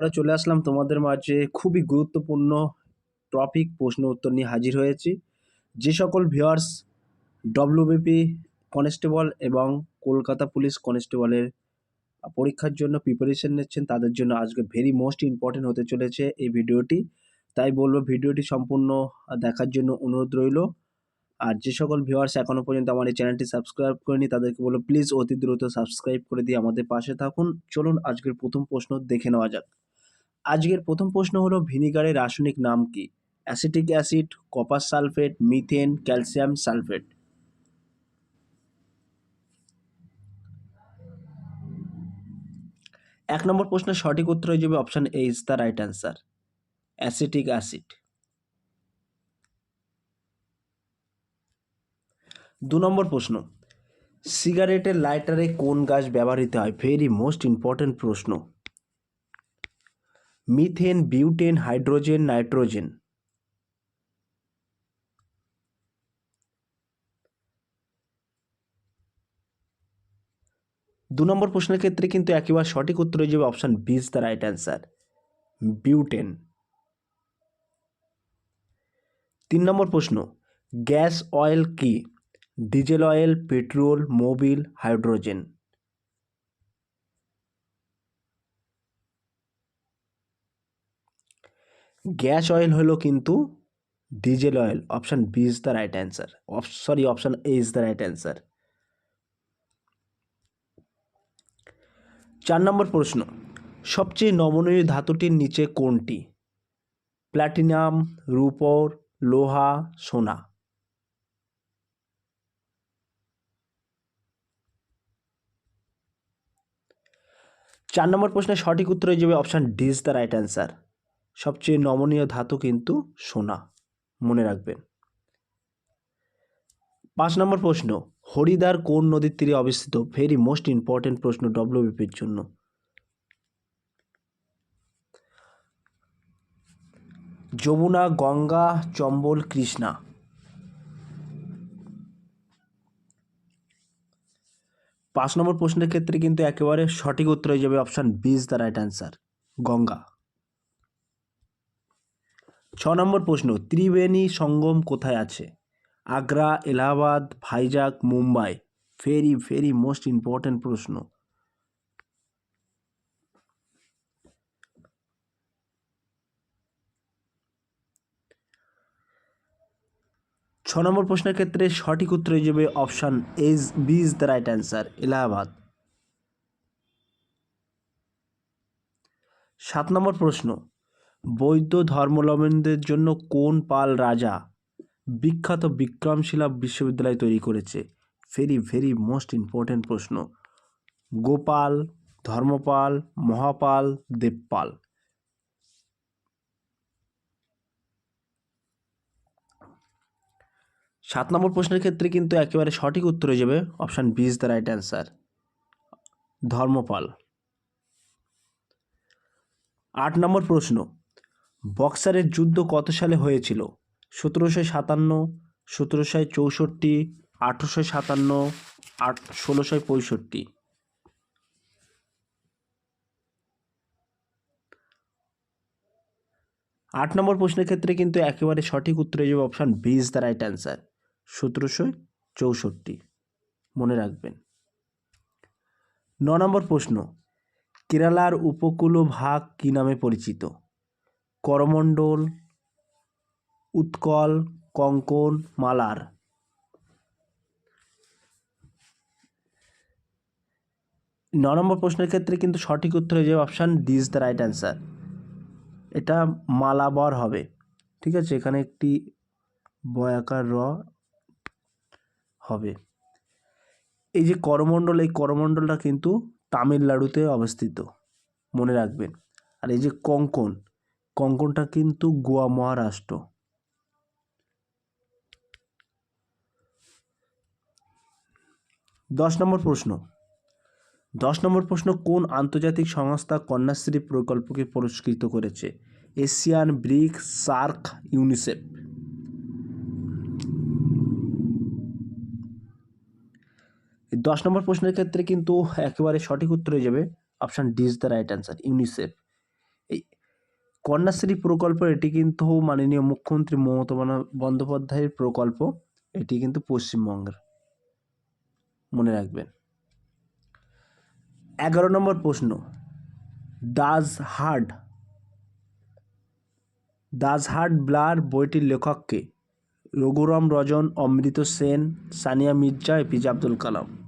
আমরা চলে আসলাম তোমাদের মাঝে খুবই গুরুত্বপূর্ণ টপিক প্রশ্ন উত্তর নিয়ে হাজির হয়েছি। যে সকল ভিউয়ার্স ডব্লিউবিপি কনস্টেবল এবং কলকাতা পুলিশ কনস্টেবলের পরীক্ষার জন্য প্রিপারেশন নিচ্ছেন, তাদের জন্য আজকে ভেরি মোস্ট ইম্পর্টেন্ট হতে চলেছে এই ভিডিওটি। তাই বলব ভিডিওটি সম্পূর্ণ দেখার জন্য অনুরোধ রইল। আর যে সকল ভিউয়ার্স এখনও পর্যন্ত আমার এই চ্যানেলটি সাবস্ক্রাইব করেনি, তাদেরকে বলব প্লিজ অতি দ্রুত সাবস্ক্রাইব করে দিয়ে আমাদের পাশে থাকুন। চলুন আজকের প্রথম প্রশ্ন দেখে নেওয়া যাক। আজকের প্রথম প্রশ্ন হলো ভিনিগারের রাসায়নিক নাম কি? Acetic acid copper sulphate, methane, calcium sulphate. এক নম্বর প্রশ্নের সঠিক উত্তর হয়ে যাবে option A is the right answer acetic acid. দু নম্বর প্রশ্ন, সিগারেটের লাইটারে কোন গাছ ব্যবহৃত হয়? ভেরি মোস্ট ইম্পর্ট্যান্ট প্রশ্ন। Methane, butane, hydrogen, nitrogen. দু নম্বর প্রশ্নের ক্ষেত্রে কিন্তু একেবারে সঠিক উত্তর হয়ে যাবে option B is the right answer butane. তিন নম্বর প্রশ্ন, গ্যাস, অয়েল কি? Diesel oil, petrol, Mobil, hydrogen. Gas oil হলো কিন্তু diesel oil, option B is the right answer sorry, option A is the right answer. চার নম্বর প্রশ্ন, সবচেয়ে নমনীয় ধাতুটির নিচে কোনটি? প্ল্যাটিনাম রূপর, লোহা, সোনা। চার নম্বর প্রশ্নের সঠিক উত্তর হয়ে যাবে option D is the right answer. সবচেয়ে নমনীয় ধাতু কিন্তু সোনা। মনে রাখবেন। পাঁচ নম্বর প্রশ্ন, হরিদ্বার কোন নদীর তীরে অবস্থিত? ভেরি মোস্ট ইম্পর্টেন্ট প্রশ্ন ডব্লিউবিপির জন্য। যমুনা, গঙ্গা, চম্বল, কৃষ্ণা। পাঁচ নম্বর প্রশ্নের ক্ষেত্রে কিন্তু একেবারে সঠিক উত্তর হয়ে যাবে option B is the right answer Ganga. ছ নম্বর প্রশ্ন, ত্রিবেণী সঙ্গম কোথায় আছে? Agra, Allahabad Vizag Mumbai. Very very most important প্রশ্ন। ছ নম্বর প্রশ্নের ক্ষেত্রে সঠিক উত্তর যাবে option as B is the right answer Allahabad. সাত নম্বর প্রশ্ন বৌদ্ধ ধর্মাবলম্বীদের জন্য কোন পাল রাজা বিখ্যাত বিক্রমশিলা বিশ্ববিদ্যালয় তৈরি করেছে? ভেরি ভেরি মোস্ট ইম্পর্ট্যান্ট প্রশ্ন। গোপাল, ধর্মপাল, মহাপাল, দেবপাল। সাত নম্বর প্রশ্নের ক্ষেত্রে কিন্তু একেবারে সঠিক উত্তর হয়ে যাবে option B is the right answer Dharmapal. আট নম্বর প্রশ্ন বক্সারের যুদ্ধ কত সালে হয়েছিল? সতেরোশো সাতান্ন, সতেরোশো চৌষট্টি, আঠেরোশো সাতান্ন, আট, ষোলোশো পঁয়ষট্টি। আট নম্বর প্রশ্নের ক্ষেত্রে কিন্তু একেবারে সঠিক উত্তর যাবে option B is the right answer, সতেরোশো চৌষট্টি। মনে রাখবেন। ন নম্বর প্রশ্ন, কেরালার উপকূল ভাগ কী নামে পরিচিত? করমণ্ডল, উৎকল, কঙ্কন, মালার। ন নম্বর প্রশ্নের ক্ষেত্রে কিন্তু সঠিক উত্তর হয়ে যাবে option D is the right answer এটা মালাবর হবে। ঠিক আছে? এখানে একটি বয়াকার র হবে। এই যে করমণ্ডল, এই করমণ্ডলটা কিন্তু তামিলনাড়ুতে অবস্থিত। মনে রাখবেন। আর এই যে কঙ্কন কঙ্কনটা কিন্তু গোয়া মহারাষ্ট্র। দশ নম্বর প্রশ্ন। দশ নম্বর প্রশ্ন, কোন আন্তর্জাতিক সংস্থা কন্যাশ্রী প্রকল্পকে পুরস্কৃত করেছে? Asian BRIC SAARC, UNICEF. দশ নম্বর প্রশ্নের ক্ষেত্রে কিন্তু একেবারে সঠিক উত্তর হয়ে যাবে, option D is the right answer, UNICEF. Kanyashree প্রকল্প এটি কিন্তু মাননীয় মুখ্যমন্ত্রী মমতা বনা- বন্দ্যোপাধ্যায়ের প্রকল্প। এটি কিন্তু পশ্চিমবঙ্গের। মনে রাখবেন। এগারো নম্বর প্রশ্ন। দাস হার্ড। দাস হার্ড ব্লার বইটির লেখককে রঘুরাম রজন, অমৃত সেন, সানিয়া মির্জা এপিজে আব্দুল কালাম।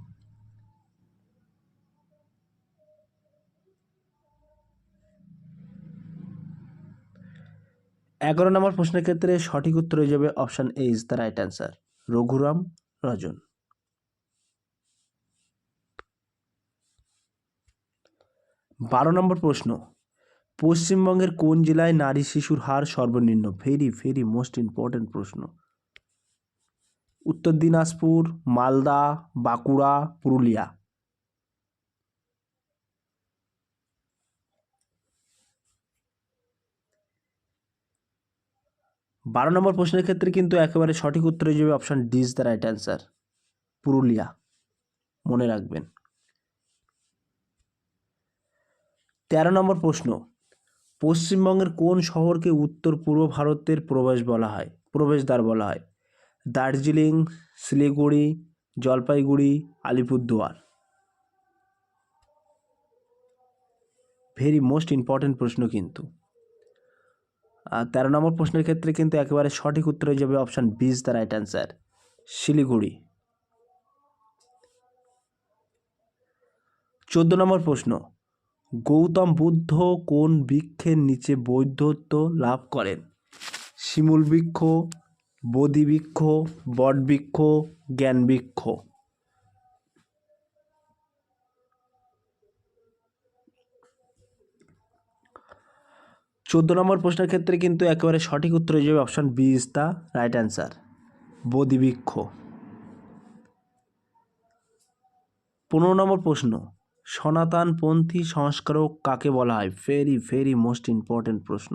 এগারো নম্বর প্রশ্নের ক্ষেত্রে সঠিক উত্তর হয়ে যাবে option A is the right answer Raghuram Rajan. বারো নম্বর প্রশ্ন, পশ্চিমবঙ্গের কোন জেলায় নারী শিশুর হার সর্বনিম্ন? ভেরি ভেরি মোস্ট ইম্পর্টেন্ট প্রশ্ন। উত্তর দিনাজপুর, মালদা, বাঁকুড়া, পুরুলিয়া। বারো নম্বর প্রশ্নের ক্ষেত্রে কিন্তু একেবারে সঠিক উত্তর যাবে option D is the right answer Purulia. মনে রাখবেন। তেরো নম্বর প্রশ্ন, পশ্চিমবঙ্গের কোন শহরকে উত্তর পূর্ব ভারতের প্রবেশ বলা হয়, প্রবেশদ্বার বলা হয়? Darjeeling, Siliguri, Jalpaiguri, Alipurduar. Very most important প্রশ্ন কিন্তু। তেরো নম্বর প্রশ্নের ক্ষেত্রে কিন্তু একেবারে সঠিক উত্তর হয়ে যাবে option B is the right answer Siliguri. চোদ্দ নম্বর প্রশ্ন, গৌতম বুদ্ধ কোন বৃক্ষের নিচে বৌদ্ধত্ব লাভ করেন? শিমুল বৃক্ষ বোধি বৃক্ষ, বট বৃক্ষ, জ্ঞান বৃক্ষ। চোদ্দ নম্বর প্রশ্নের ক্ষেত্রে কিন্তু একেবারে সঠিক উত্তর হয়ে যাবে option B is the right answer বোধিবৃক্ষ পনেরো নম্বর প্রশ্ন, সনাতনপন্থী সংস্কারক কাকে বলা হয়? ভেরি ভেরি মোস্ট ইম্পর্টেন্ট প্রশ্ন।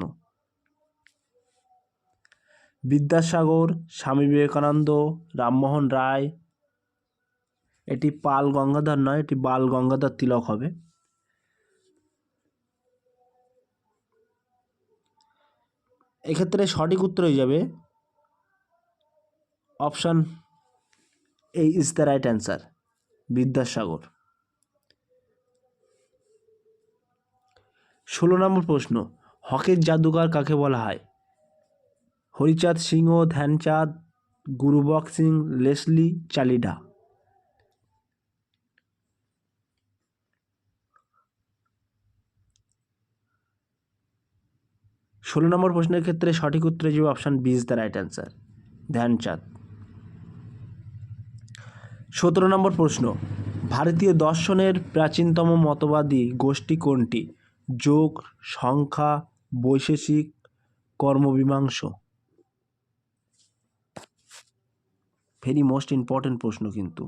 বিদ্যাসাগর, স্বামী বিবেকানন্দ, রামমোহন রায়, এটি পাল গঙ্গাধর নয়, এটি বাল গঙ্গাধর তিলক হবে। এক্ষেত্রে সঠিক উত্তর হয়ে যাবে option A is the right answer, Vidyasagar. ষোলো নম্বর প্রশ্ন, হকের জাদুকর কাকে বলা হয়? হরিচাঁদ সিংহ, ধ্যানচাঁদ গুরুবক সিং, লেসলি, চালিডা। ষোলো নম্বর প্রশ্নের ক্ষেত্রে সঠিক উত্তর যাবে option B is the right answer. Dhyanchand সতেরো নম্বর প্রশ্ন, ভারতীয় দর্শনের প্রাচীনতম মতবাদী গোষ্ঠী কোনটি? Yoga, Samkhya, Vaisheshika, Karmamimamsa. Very most important প্রশ্ন কিন্তু।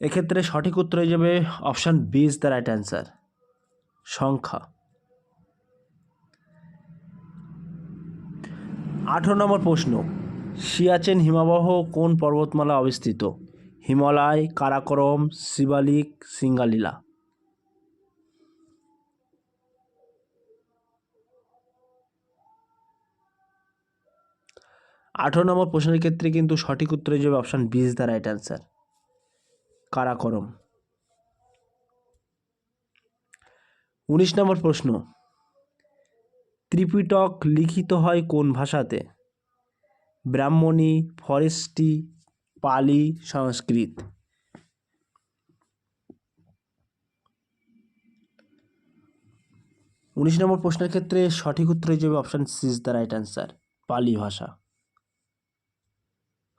এক্ষেত্রে সঠিক উত্তর হয়ে যাবে option B is the right answer. Samkhya. আঠেরো নম্বর প্রশ্ন, সিয়াচেন হিমাবহ কোন পর্বতমালা অবস্থিত? হিমালয়, কারাকরম, শিবালিক, সিঙ্গালীলা। আঠেরো নম্বর প্রশ্নের ক্ষেত্রে কিন্তু সঠিক উত্তর যাবে option B is the right answer. Karakoram. উনিশ নম্বর প্রশ্ন। ত্রিপিটক লিখিত হয় কোন ভাষাতে? ব্রাহ্মণী ফরেস্টি পালি, সংস্কৃত। উনিশ নম্বর প্রশ্নের ক্ষেত্রে সঠিক উত্তর যাবে option C is the right answer Pali ভাষা।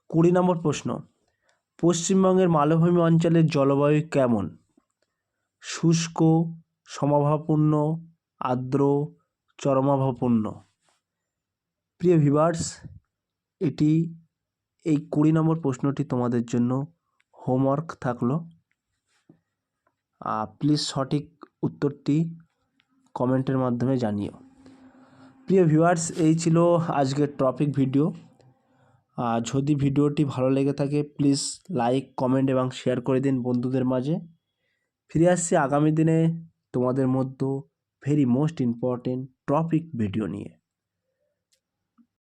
কুড়ি নম্বর প্রশ্ন। পশ্চিমবঙ্গের মালভূমি অঞ্চলের জলবায়ু কেমন? শুষ্ক সমাভাপূর্ণ আর্দ্র চরমাভাপূর্ণ প্রিয় ভিভার্স এটি এই কুড়ি নম্বর প্রশ্নটি তোমাদের জন্য হোমওয়ার্ক থাকল। প্লিজ সঠিক উত্তরটি কমেন্টের মাধ্যমে জানিও। প্রিয় ভিউয়ার্স, এই ছিল আজকের টপিক ভিডিও। যদি ভিডিওটি ভালো লেগে থাকে প্লিজ লাইক কমেন্ট এবং শেয়ার করে দিন বন্ধুদের মাঝে। ফিরে আসছি আগামী দিনে তোমাদের মধ্যে very most important topic video নিয়ে।